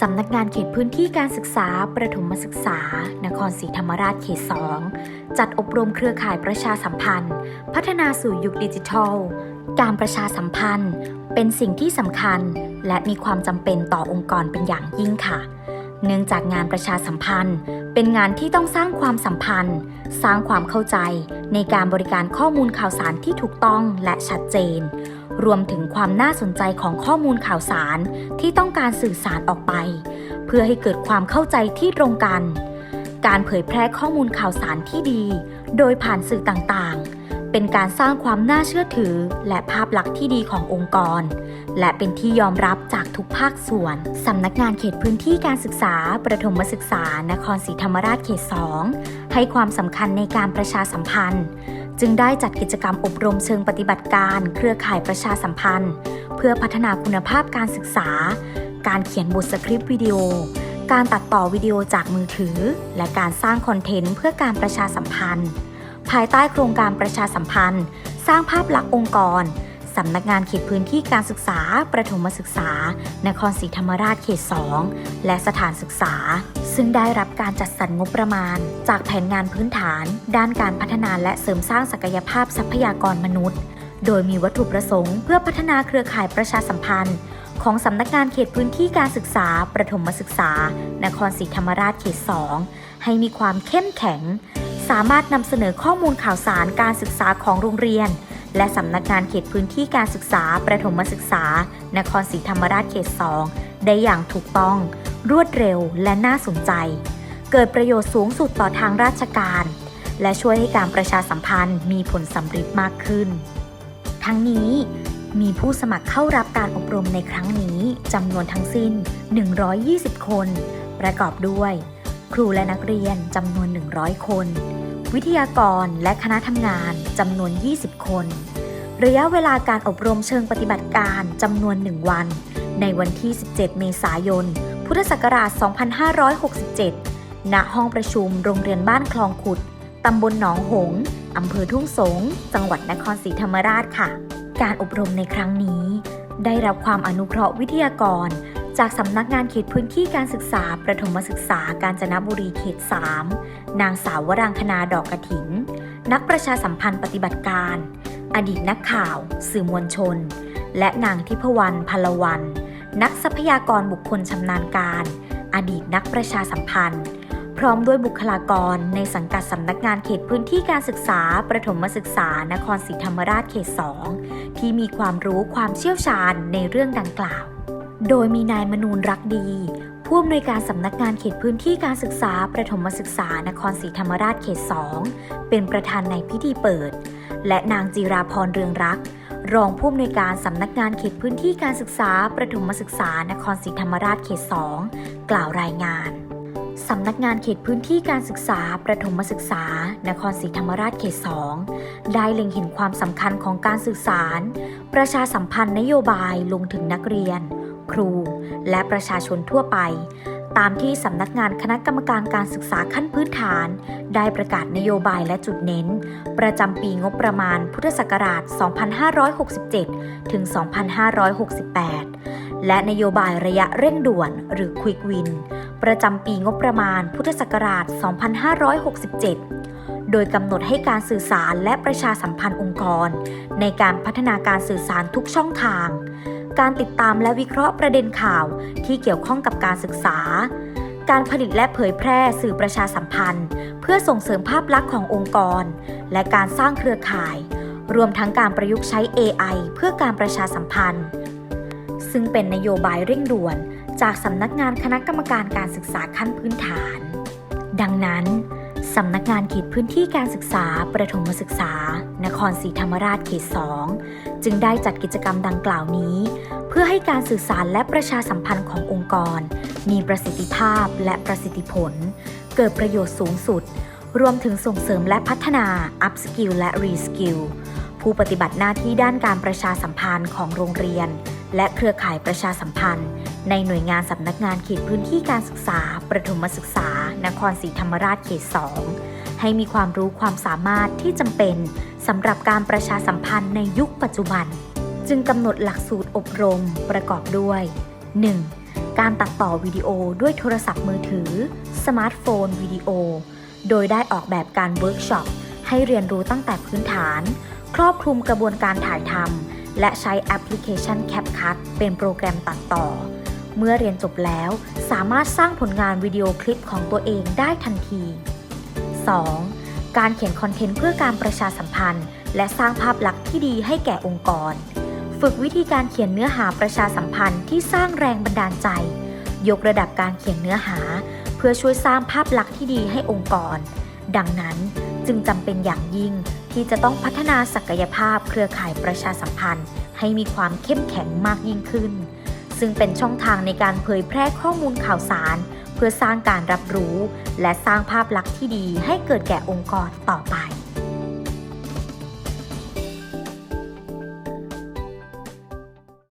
สำนักงานเขตพื้นที่การศึกษา ประถมศึกษา นครศรีธรรมราชเขต 2 จัดอบรมเครือข่ายประชาสัมพันธ์ พัฒนาสู่ยุคดิจิทัล การประชาสัมพันธ์ เป็นสิ่งที่สำคัญ และมีความจำเป็นต่อองค์กรเป็นอย่างยิ่งค่ะ เนื่องจากงานประชาสัมพันธ์ เป็นงานที่ต้องสร้างความสัมพันธ์ สร้างความเข้าใจในการบริการข้อมูลข่าวสารที่ถูกต้องและชัดเจน รวมถึงความน่าสนใจของข้อมูลข่าวสารที่ต้องการสื่อสารออกไป เพื่อให้เกิดความเข้าใจที่ตรงกัน การเผยแพร่ข้อมูลข่าวสารที่ดี โดยผ่านสื่อต่างๆ เป็นการสร้างความน่าเชื่อถือ และภาพลักษณ์ที่ดีขององค์กร และเป็นที่ยอมรับจากทุกภาคส่วนสำนักงานเขตพื้นที่การศึกษา ประถมศึกษา นครศรีธรรมราชเขต 2 ให้ความสำคัญในการประชาสัมพันธ์ จึงได้จัดกิจกรรมอบรมเชิงปฏิบัติการ เครือข่ายประชาสัมพันธ์ เพื่อพัฒนาคุณภาพการศึกษา การเขียนบทสคริปต์วิดีโอ การตัดต่อวิดีโอจากมือถือ และการสร้างคอนเทนต์เพื่อการประชาสัมพันธ์ ภายใต้โครงการประชาสัมพันธ์ สร้างภาพลักษณ์องค์กร สำนักงานเขตพื้นที่การศึกษา ประถมศึกษา นครศรีธรรมราชเขต 2 และสถานศึกษา ซึ่งได้รับการจัดสรรงบประมาณ จากแผนงานพื้นฐาน ด้านการพัฒนาและเสริมสร้างศักยภาพทรัพยากรมนุษย์ โดยมีวัตถุประสงค์เพื่อพัฒนาเครือข่ายประชาสัมพันธ์ ของสำนักงานเขตพื้นที่การศึกษา ประถมศึกษา นครศรีธรรมราชเขต 2 ให้มีความเข้มแข็ง สามารถนำเสนอข้อมูลข่าวสารการศึกษาของโรงเรียน และสำนักงานเขตพื้นที่การศึกษา ประถมศึกษา นครศรีธรรมราชเขต 2 ได้อย่างถูกต้อง รวดเร็วและน่าสนใจ เกิดประโยชน์สูงสุดต่อทางราชการ และช่วยให้การประชาสัมพันธ์มีผลสำเร็จมากขึ้น ทั้งนี้มีผู้สมัครเข้ารับการอบรมในครั้งนี้จำนวนทั้งสิ้น 120 คน ประกอบด้วย ครูและนักเรียนจำนวน 100 คน วิทยากรและคณะทำงานจำนวน 20 คน ระยะเวลาการอบรมเชิงปฏิบัติการจำนวน 1 วัน ในวันที่ 17 เมษายน พุทธศักราช 2567 ณ ห้องประชุมโรงเรียนบ้านคลองขุด ตำบลหนองหงส์อำเภอทุ่งสง จังหวัดนครศรีธรรมราชค่ะ การอบรมในครั้งนี้ ได้รับความอนุเคราะห์วิทยากร จากสำนักงานเขตพื้นที่การศึกษา ประถมศึกษากาญจนบุรีเขต 3 นางสาววรางคณาดอกกระถิน นักประชาสัมพันธ์ปฏิบัติการ อดีตนักข่าว สื่อมวลชน และนางทิพวรรณพลวัน นักทรัพยากรบุคคลชำนาญการ อดีตนักประชาสัมพันธ์ พร้อมด้วยบุคลากรในสังกัดสำนักงานเขตพื้นที่การศึกษา ประถมศึกษานครศรีธรรมราชเขต 2 ที่มีความรู้ความเชี่ยวชาญในเรื่องดังกล่าว โดยมีนายมนูนรักดี ผู้อำนวยการสำนักงานเขตพื้นที่การศึกษา ประถมศึกษานครศรีธรรมราชเขต 2 เป็นประธานในพิธีเปิด และนางจีราพรเรืองรัก รองผู้อำนวยการสำนักงานเขตพื้นที่การศึกษา ประถมศึกษานครศรีธรรมราชเขต 2 กล่าวรายงานสำนักงานเขตพื้นที่การศึกษา ประถมศึกษา นครศรีธรรมราชเขต 2 ได้เล็งเห็นความสำคัญของการสื่อสาร ประชาสัมพันธ์นโยบายลงถึงนักเรียน ครู และประชาชนทั่วไป ตามที่สำนักงานคณะกรรมการการศึกษาขั้นพื้นฐาน ได้ประกาศนโยบายและจุดเน้น ประจำปีงบประมาณพุทธศักราช 2567 ถึง 2568 และนโยบายระยะเร่งด่วนหรือ Quick Win ประจำปีงบประมาณพุทธศักราช 2567โดยกำหนดให้การสื่อสารและประชาสัมพันธ์องค์กร ในการพัฒนาการสื่อสารทุกช่องทาง การติดตามและวิเคราะห์ประเด็นข่าวที่เกี่ยวข้องกับการศึกษา การผลิตและเผยแพร่สื่อประชาสัมพันธ์ เพื่อส่งเสริมภาพลักษณ์ขององค์กร และการสร้างเครือข่าย รวมทั้งการประยุกต์ใช้ AI เพื่อการประชาสัมพันธ์ ซึ่งเป็นนโยบายเร่งด่วน จากสำนักงานคณะกรรมการการศึกษาขั้นพื้นฐาน ดังนั้นสำนักงานเขตพื้นที่การศึกษา ประถมศึกษา นครศรีธรรมราชเขต 2 จึงได้จัดกิจกรรมดังกล่าวนี้ เพื่อให้การสื่อสารและประชาสัมพันธ์ขององค์กร มีประสิทธิภาพและประสิทธิผล เกิดประโยชน์สูงสุด รวมถึงส่งเสริมและพัฒนา up skill และ re skill ผู้ปฏิบัติหน้าที่ด้านการประชาสัมพันธ์ของโรงเรียน และเครือข่ายประชาสัมพันธ์ ในหน่วยงานสำนักงานเขตพื้นที่การศึกษา ประถมศึกษา นครศรีธรรมราชเขต 2 ให้มีความรู้ความสามารถที่จำเป็นสำหรับการประชาสัมพันธ์ในยุคปัจจุบัน จึงกำหนดหลักสูตรอบรมประกอบด้วย 1. การตัดต่อวิดีโอด้วยโทรศัพท์มือถือ สมาร์ทโฟนวิดีโอ โดยได้ออกแบบการเวิร์กช็อปให้เรียนรู้ตั้งแต่พื้นฐาน ครอบคลุมกระบวนการถ่ายทำและใช้แอปพลิเคชัน CapCut เป็นโปรแกรมตัดต่อ เมื่อเรียนจบแล้วสามารถสร้างผลงานวิดีโอคลิปของตัวเองได้ทันที 2. การเขียนคอนเทนต์เพื่อการประชาสัมพันธ์ และสร้างภาพลักษณ์ที่ดีให้แก่องค์กร ฝึกวิธีการเขียนเนื้อหาประชาสัมพันธ์ที่สร้างแรงบันดาลใจ ยกระดับการเขียนเนื้อหา เพื่อช่วยสร้างภาพลักษณ์ที่ดีให้องค์กร ดังนั้นจึงจำเป็นอย่างยิ่งที่จะต้องพัฒนาศักยภาพเครือข่ายประชาสัมพันธ์ ให้มีความเข้มแข็งมากยิ่งขึ้น ซึ่งเป็นช่องทางในการเผยแพร่ข้อมูลข่าวสาร พื่อสร้างการรับรู้ และสร้างภาพลักษณ์ที่ดีให้เกิดแก่องค์กรต่อไป